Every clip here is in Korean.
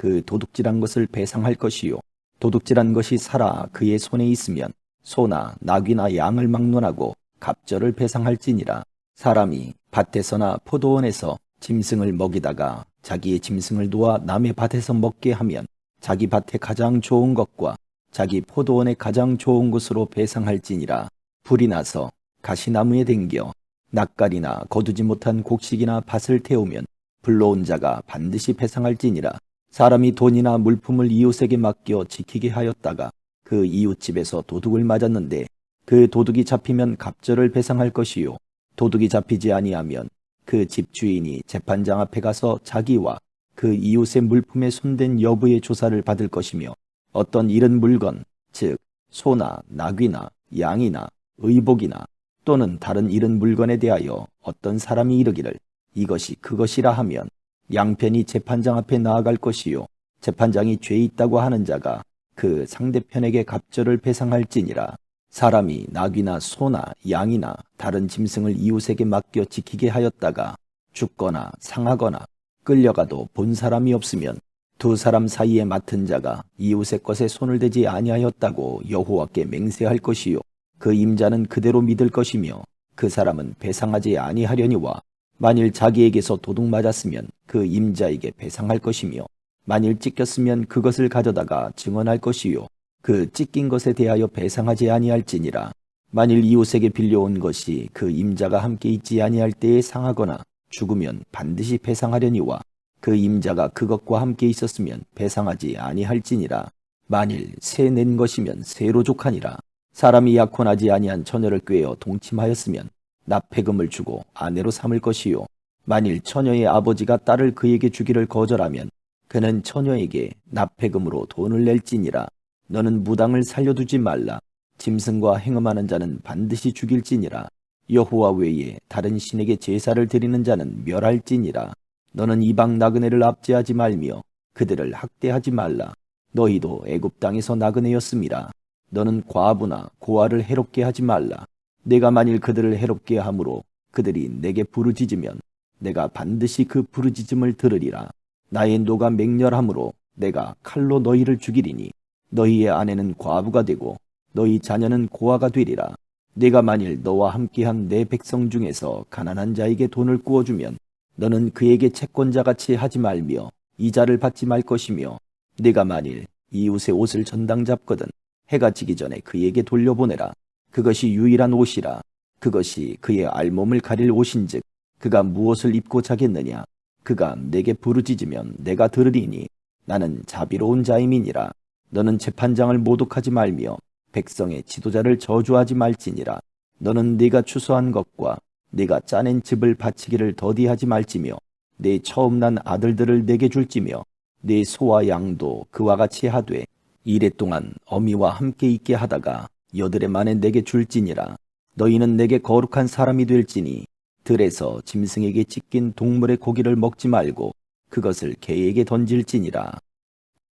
그 도둑질한 것을 배상할 것이요. 도둑질한 것이 살아 그의 손에 있으면 소나 낙이나 양을 막론하고 갑절을 배상할지니라. 사람이 밭에서나 포도원에서 짐승을 먹이다가 자기의 짐승을 놓아 남의 밭에서 먹게 하면 자기 밭에 가장 좋은 것과 자기 포도원에 가장 좋은 것으로 배상할지니라. 불이 나서 가시나무에 댕겨 낯가리나 거두지 못한 곡식이나 밭을 태우면 불러온 자가 반드시 배상할지니라 사람이 돈이나 물품을 이웃에게 맡겨 지키게 하였다가 그 이웃집에서 도둑을 맞았는데 그 도둑이 잡히면 갑절을 배상할 것이요. 도둑이 잡히지 아니하면 그 집주인이 재판장 앞에 가서 자기와 그 이웃의 물품에 손댄 여부의 조사를 받을 것이며 어떤 잃은 물건 즉 소나 낙이나 양이나 의복이나 또는 다른 잃은 물건에 대하여 어떤 사람이 이르기를 이것이 그것이라 하면 양편이 재판장 앞에 나아갈 것이요. 재판장이 죄 있다고 하는 자가 그 상대편에게 갑절을 배상할지니라. 사람이 낙이나 소나 양이나 다른 짐승을 이웃에게 맡겨 지키게 하였다가 죽거나 상하거나 끌려가도 본 사람이 없으면 두 사람 사이에 맡은 자가 이웃의 것에 손을 대지 아니하였다고 여호와께 맹세할 것이요. 그 임자는 그대로 믿을 것이며 그 사람은 배상하지 아니하려니와 만일 자기에게서 도둑 맞았으면 그 임자에게 배상할 것이며 만일 찢겼으면 그것을 가져다가 증언할 것이요. 그 찢긴 것에 대하여 배상하지 아니할지니라. 만일 이웃에게 빌려온 것이 그 임자가 함께 있지 아니할 때에 상하거나 죽으면 반드시 배상하려니와 그 임자가 그것과 함께 있었으면 배상하지 아니할지니라. 만일 새 낸 것이면 새로 족하니라. 사람이 약혼하지 아니한 처녀를 꾀어 동침하였으면 납폐금을 주고 아내로 삼을 것이요. 만일 처녀의 아버지가 딸을 그에게 주기를 거절하면 그는 처녀에게 납폐금으로 돈을 낼지니라. 너는 무당을 살려두지 말라. 짐승과 행음하는 자는 반드시 죽일지니라. 여호와 외에 다른 신에게 제사를 드리는 자는 멸할지니라. 너는 이방 나그네를 압제하지 말며 그들을 학대하지 말라. 너희도 애굽 땅에서 나그네였음이라 너는 과부나 고아를 해롭게 하지 말라 내가 만일 그들을 해롭게 함으로 그들이 내게 부르짖으면 내가 반드시 그 부르짖음을 들으리라. 나의 노가 맹렬함으로 내가 칼로 너희를 죽이리니 너희의 아내는 과부가 되고 너희 자녀는 고아가 되리라. 내가 만일 너와 함께한 내 백성 중에서 가난한 자에게 돈을 구워주면 너는 그에게 채권자같이 하지 말며 이자를 받지 말 것이며 내가 만일 이웃의 옷을 전당 잡거든 해가 지기 전에 그에게 돌려보내라. 그것이 유일한 옷이라 그것이 그의 알몸을 가릴 옷인즉 그가 무엇을 입고 자겠느냐? 그가 내게 부르짖으면 내가 들으리니 나는 자비로운 자임이니라. 너는 재판장을 모독하지 말며 백성의 지도자를 저주하지 말지니라. 너는 네가 추수한 것과 네가 짜낸 집을 바치기를 더디하지 말지며 내 처음 난 아들들을 내게 줄지며 내 소와 양도 그와 같이 하되 이래 동안 어미와 함께 있게 하다가 여드레 만에 내게 줄지니라. 너희는 내게 거룩한 사람이 될지니. 들에서 짐승에게 찢긴 동물의 고기를 먹지 말고 그것을 개에게 던질지니라.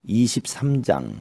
23장.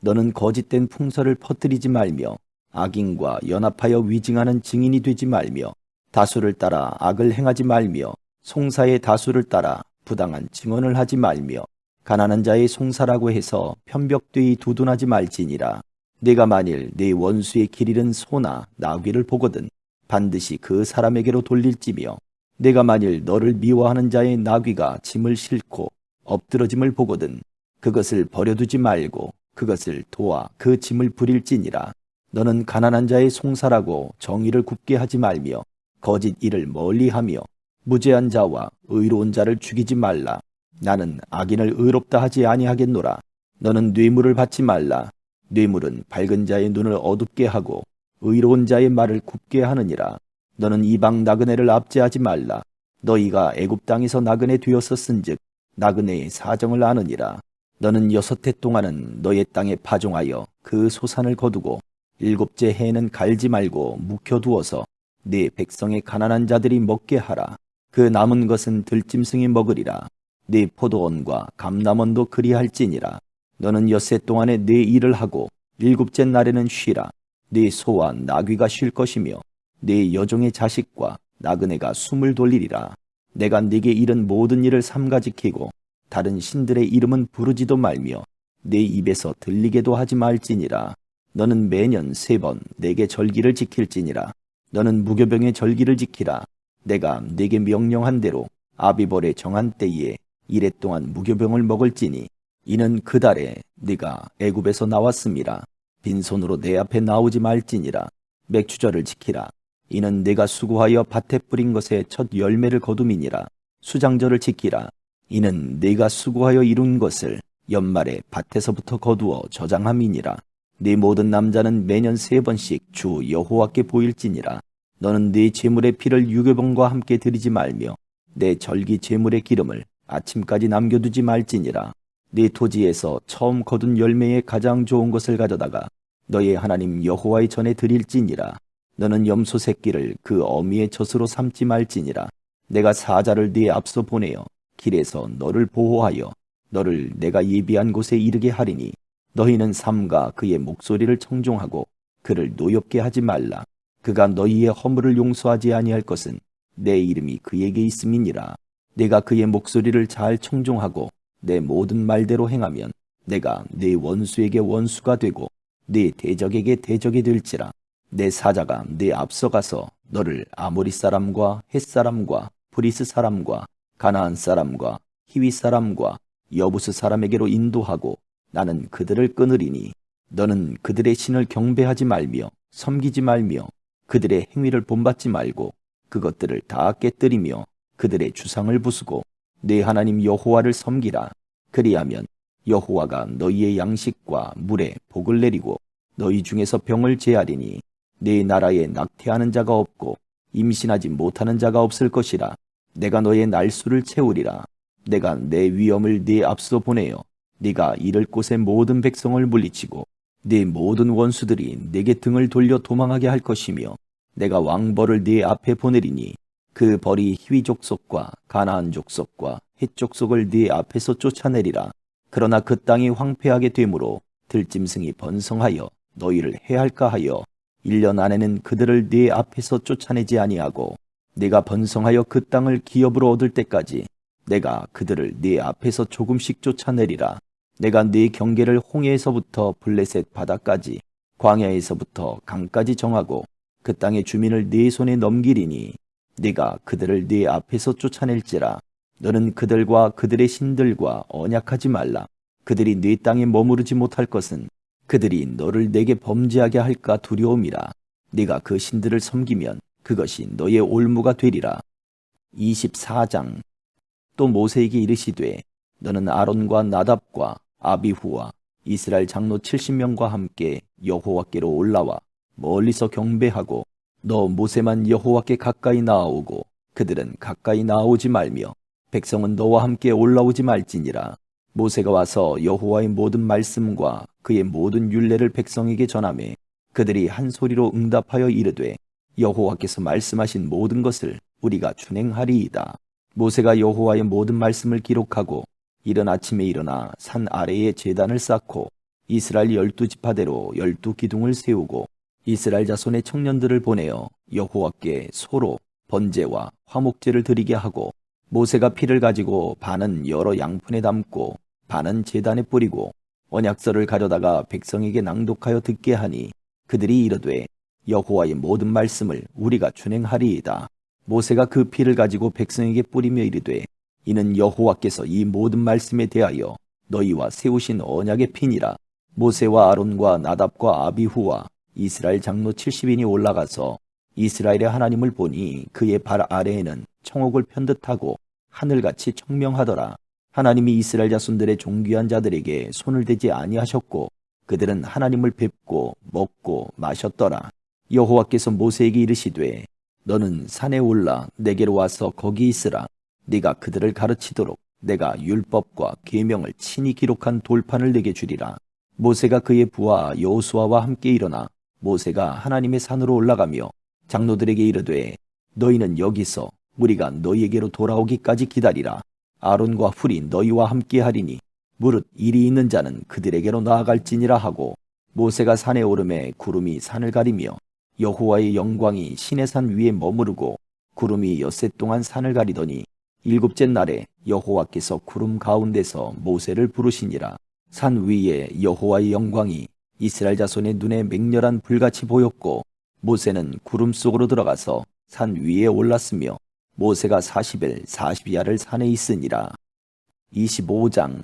너는 거짓된 풍설을 퍼뜨리지 말며 악인과 연합하여 위증하는 증인이 되지 말며 다수를 따라 악을 행하지 말며 송사의 다수를 따라 부당한 증언을 하지 말며 가난한 자의 송사라고 해서 편벽되이 두둔하지 말지니라 네가 만일 네 원수의 길 잃은 소나 나귀를 보거든 반드시 그 사람에게로 돌릴지며 내가 만일 너를 미워하는 자의 나귀가 짐을 싣고 엎드러짐을 보거든 그것을 버려두지 말고 그것을 도와 그 짐을 부릴지니라. 너는 가난한 자의 송사라고 정의를 굽게 하지 말며 거짓 일을 멀리하며 무죄한 자와 의로운 자를 죽이지 말라. 나는 악인을 의롭다 하지 아니하겠노라. 너는 뇌물을 받지 말라 뇌물은 밝은 자의 눈을 어둡게 하고 의로운 자의 말을 굽게 하느니라. 너는 이방 나그네를 압제하지 말라. 너희가 애굽 땅에서 나그네 되었었은즉 나그네의 사정을 아느니라. 너는 여섯 해 동안은 너의 땅에 파종하여 그 소산을 거두고 일곱째 해에는 갈지 말고 묵혀두어서 네 백성의 가난한 자들이 먹게 하라. 그 남은 것은 들짐승이 먹으리라. 네 포도원과 감남원도 그리할지니라. 너는 엿새 동안에 네 일을 하고 일곱째 날에는 쉬라. 네 소와 나귀가 쉴 것이며 네 여종의 자식과 나그네가 숨을 돌리리라. 내가 네게 이른 모든 일을 삼가 지키고 다른 신들의 이름은 부르지도 말며 내 입에서 들리게도 하지 말지니라. 너는 매년 세 번 내게 절기를 지킬지니라. 너는 무교병의 절기를 지키라. 내가 네게 명령한 대로 아비벌의 정한 때에 이래 동안 무교병을 먹을지니 이는 그 달에 네가 애굽에서 나왔음이라. 빈손으로 내 앞에 나오지 말지니라. 맥주절을 지키라. 이는 내가 수고하여 밭에 뿌린 것의 첫 열매를 거둠이니라. 수장절을 지키라. 이는 내가 수고하여 이룬 것을 연말에 밭에서부터 거두어 저장함이니라. 네 모든 남자는 매년 세 번씩 주 여호와께 보일지니라. 너는 네 제물의 피를 유교병과 함께 드리지 말며 내 절기 제물의 기름을 아침까지 남겨두지 말지니라. 네 토지에서 처음 거둔 열매의 가장 좋은 것을 가져다가 너의 하나님 여호와의 전에 드릴지니라. 너는 염소 새끼를 그 어미의 젖으로 삼지 말지니라. 내가 사자를 네 앞서 보내어 길에서 너를 보호하여 너를 내가 예비한 곳에 이르게 하리니 너희는 삼가 그의 목소리를 청종하고 그를 노엽게 하지 말라. 그가 너희의 허물을 용서하지 아니할 것은 내 이름이 그에게 있음이니라. 내가 그의 목소리를 잘 청종하고 내 모든 말대로 행하면 내가 내 원수에게 원수가 되고 내 대적에게 대적이 될지라. 내 사자가 내 앞서가서 너를 아모리 사람과 헷 사람과 브리스 사람과 가나안 사람과 히위 사람과 여부스 사람에게로 인도하고 나는 그들을 끊으리니 너는 그들의 신을 경배하지 말며 섬기지 말며 그들의 행위를 본받지 말고 그것들을 다 깨뜨리며 그들의 주상을 부수고 내 하나님 여호와를 섬기라. 그리하면 여호와가 너희의 양식과 물에 복을 내리고 너희 중에서 병을 제하리니 내 나라에 낙태하는 자가 없고 임신하지 못하는 자가 없을 것이라. 내가 너의 날수를 채우리라. 내가 내 위엄을 네 앞서 보내어 네가 이를 곳의 모든 백성을 물리치고 네 모든 원수들이 내게 등을 돌려 도망하게 할 것이며 내가 왕벌을 네 앞에 보내리니 그 벌이 희위 족속과 가나안 족속과 헷 족속을 네 앞에서 쫓아내리라 그러나 그 땅이 황폐하게 되므로 들짐승이 번성하여 너희를 해할까 하여 1년 안에는 그들을 네 앞에서 쫓아내지 아니하고 네가 번성하여 그 땅을 기업으로 얻을 때까지 내가 그들을 네 앞에서 조금씩 쫓아내리라. 내가 네 경계를 홍해에서부터 블레셋 바다까지 광야에서부터 강까지 정하고 그 땅의 주민을 네 손에 넘기리니 네가 그들을 네 앞에서 쫓아낼지라. 너는 그들과 그들의 신들과 언약하지 말라. 그들이 네 땅에 머무르지 못할 것은 그들이 너를 내게 범죄하게 할까 두려움이라. 네가 그 신들을 섬기면 그것이 너의 올무가 되리라. 24장 또 모세에게 이르시되 너는 아론과 나답과 아비후와 이스라엘 장로 70명과 함께 여호와께로 올라와 멀리서 경배하고 너 모세만 여호와께 가까이 나아오고 그들은 가까이 나아오지 말며 백성은 너와 함께 올라오지 말지니라 모세가 와서 여호와의 모든 말씀과 그의 모든 율례를 백성에게 전하매 그들이 한 소리로 응답하여 이르되 여호와께서 말씀하신 모든 것을 우리가 준행하리이다. 모세가 여호와의 모든 말씀을 기록하고 이른 아침에 일어나 산 아래에 제단을 쌓고 이스라엘 열두 지파대로 열두 기둥을 세우고 이스라엘 자손의 청년들을 보내어 여호와께 소로 번제와 화목제를 드리게 하고 모세가 피를 가지고 반은 여러 양푼에 담고 반은 제단에 뿌리고 언약서를 가져다가 백성에게 낭독하여 듣게 하니 그들이 이르되 여호와의 모든 말씀을 우리가 준행하리이다. 모세가 그 피를 가지고 백성에게 뿌리며 이르되 이는 여호와께서 이 모든 말씀에 대하여 너희와 세우신 언약의 피니라. 모세와 아론과 나답과 아비후와 이스라엘 장로 70인이 올라가서 이스라엘의 하나님을 보니 그의 발 아래에는 청옥을 편 듯하고 하늘같이 청명하더라. 하나님이 이스라엘 자손들의 존귀한 자들에게 손을 대지 아니하셨고 그들은 하나님을 뵙고 먹고 마셨더라. 여호와께서 모세에게 이르시되 너는 산에 올라 내게로 와서 거기 있으라. 네가 그들을 가르치도록 내가 율법과 계명을 친히 기록한 돌판을 내게 주리라. 모세가 그의 부하 여호수아와 함께 일어나 모세가 하나님의 산으로 올라가며 장로들에게 이르되 너희는 여기서 우리가 너희에게로 돌아오기까지 기다리라. 아론과 훌이 너희와 함께 하리니 무릇 일이 있는 자는 그들에게로 나아갈지니라 하고 모세가 산에 오름에 구름이 산을 가리며 여호와의 영광이 신의 산 위에 머무르고 구름이 엿새 동안 산을 가리더니 일곱째 날에 여호와께서 구름 가운데서 모세를 부르시니라 산 위에 여호와의 영광이 이스라엘 자손의 눈에 맹렬한 불같이 보였고 모세는 구름 속으로 들어가서 산 위에 올랐으며 모세가 40일 40야를 산에 있으니라. 25장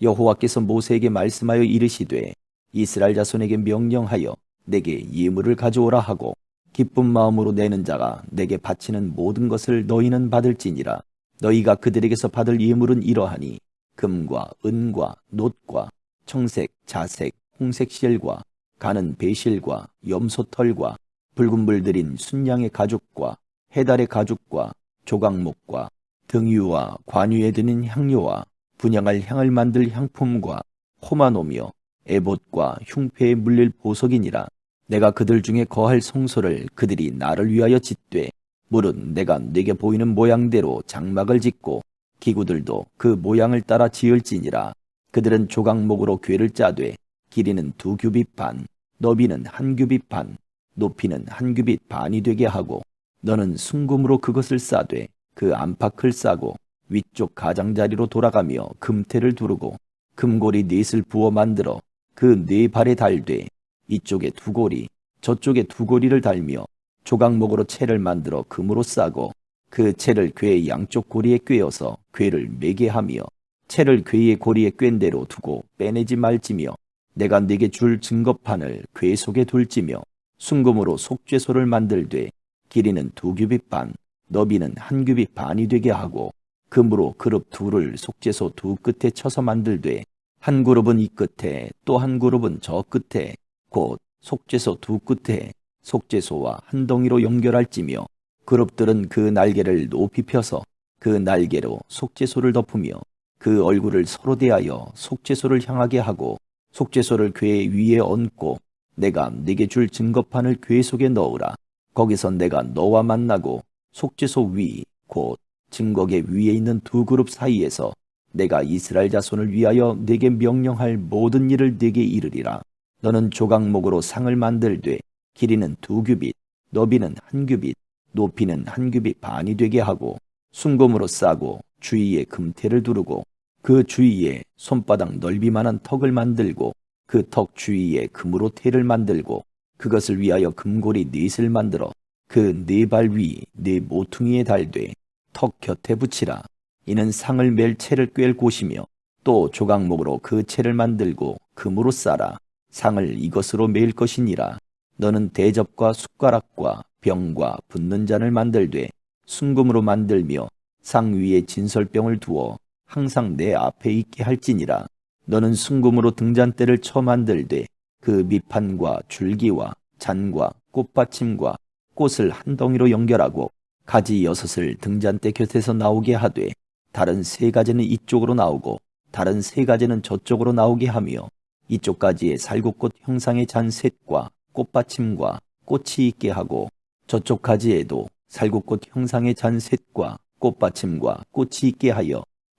여호와께서 모세에게 말씀하여 이르시되 이스라엘 자손에게 명령하여 내게 예물을 가져오라 하고 기쁜 마음으로 내는 자가 내게 바치는 모든 것을 너희는 받을지니라. 너희가 그들에게서 받을 예물은 이러하니 금과 은과 놋과 청색, 자색, 홍색 실과 가는 배실과 염소털과 붉은 불 들인 순양의 가죽과 해달의 가죽과 조각목과 등유와 관유에 드는 향료와 분양할 향을 만들 향품과 호마노며 에봇과 흉패에 물릴 보석이니라. 내가 그들 중에 거할 성소를 그들이 나를 위하여 짓되 무릇 내가 내게 보이는 모양대로 장막을 짓고 기구들도 그 모양을 따라 지을지니라. 그들은 조각목으로 궤를 짜되 길이는 두 규빗 반 너비는 한 규빗 반 높이는 한 규빗 반이 되게 하고 너는 순금으로 그것을 싸되 그 안팎을 싸고 위쪽 가장자리로 돌아가며 금태를 두르고 금고리 넷을 부어 만들어 그 네 발에 달되 이쪽에 두 고리 저쪽에 두 고리를 달며 조각목으로 채를 만들어 금으로 싸고 그 채를 궤의 양쪽 고리에 꿰어서 궤를 매게 하며 채를 궤의 고리에 꿰인 대로 두고 빼내지 말지며 내가 네게 줄 증거판을 궤 속에 둘지며 순금으로 속죄소를 만들되 길이는 두 규빗 반, 너비는 한 규빗 반이 되게 하고 금으로 그룹 둘을 속죄소 두 끝에 쳐서 만들되 한 그룹은 이 끝에 또 한 그룹은 저 끝에 곧 속죄소 두 끝에 속죄소와 한 덩이로 연결할지며 그룹들은 그 날개를 높이 펴서 그 날개로 속죄소를 덮으며 그 얼굴을 서로 대하여 속죄소를 향하게 하고 속죄소를 궤 위에 얹고 내가 네게 줄 증거판을 궤 속에 넣으라. 거기서 내가 너와 만나고 속죄소 위 곧 증거계 위에 있는 두 그룹 사이에서 내가 이스라엘 자손을 위하여 네게 명령할 모든 일을 네게 이르리라. 너는 조각목으로 상을 만들되 길이는 두 규빗 너비는 한 규빗 높이는 한 규빗 반이 되게 하고 순금으로 싸고 주위에 금태를 두르고 그 주위에 손바닥 넓이만한 턱을 만들고 그 턱 주위에 금으로 태를 만들고 그것을 위하여 금고리 넷을 만들어 그 네 발 위 네 모퉁이에 달되 턱 곁에 붙이라. 이는 상을 멜 채를 꿰을 곳이며 또 조각목으로 그 채를 만들고 금으로 싸라. 상을 이것으로 매일 것이니라. 너는 대접과 숟가락과 병과 붓는 잔을 만들되 순금으로 만들며 상 위에 진설병을 두어 항상 내 앞에 있게 할지니라. 너는 순금으로 등잔대를 쳐 만들되 그 밑판과 줄기와 잔과 꽃받침과 꽃을 한 덩이로 연결하고 가지 여섯을 등잔대 곁에서 나오게 하되 다른 세 가지는 이쪽으로 나오고 다른 세 가지는 저쪽으로 나오게 하며 이쪽 가지에 살구꽃 형상의 잔셋과 꽃받침과 꽃이 있게 하고 저쪽 가지에도 살구꽃 형상의 잔셋과 꽃받침과 꽃이 있게 하여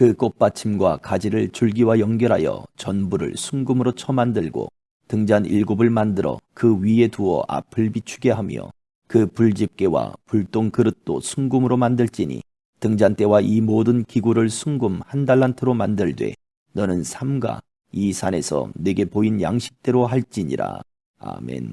그 꽃받침과 가지를 줄기와 연결하여 전부를 순금으로 쳐 만들고 등잔 일곱을 만들어 그 위에 두어 앞을 비추게 하며 그 불집게와 불똥 그릇도 순금으로 만들지니 등잔대와 이 모든 기구를 순금 한 달란트로 만들되 너는 삼가 이 산에서 내게 보인 양식대로 할지니라. 아멘.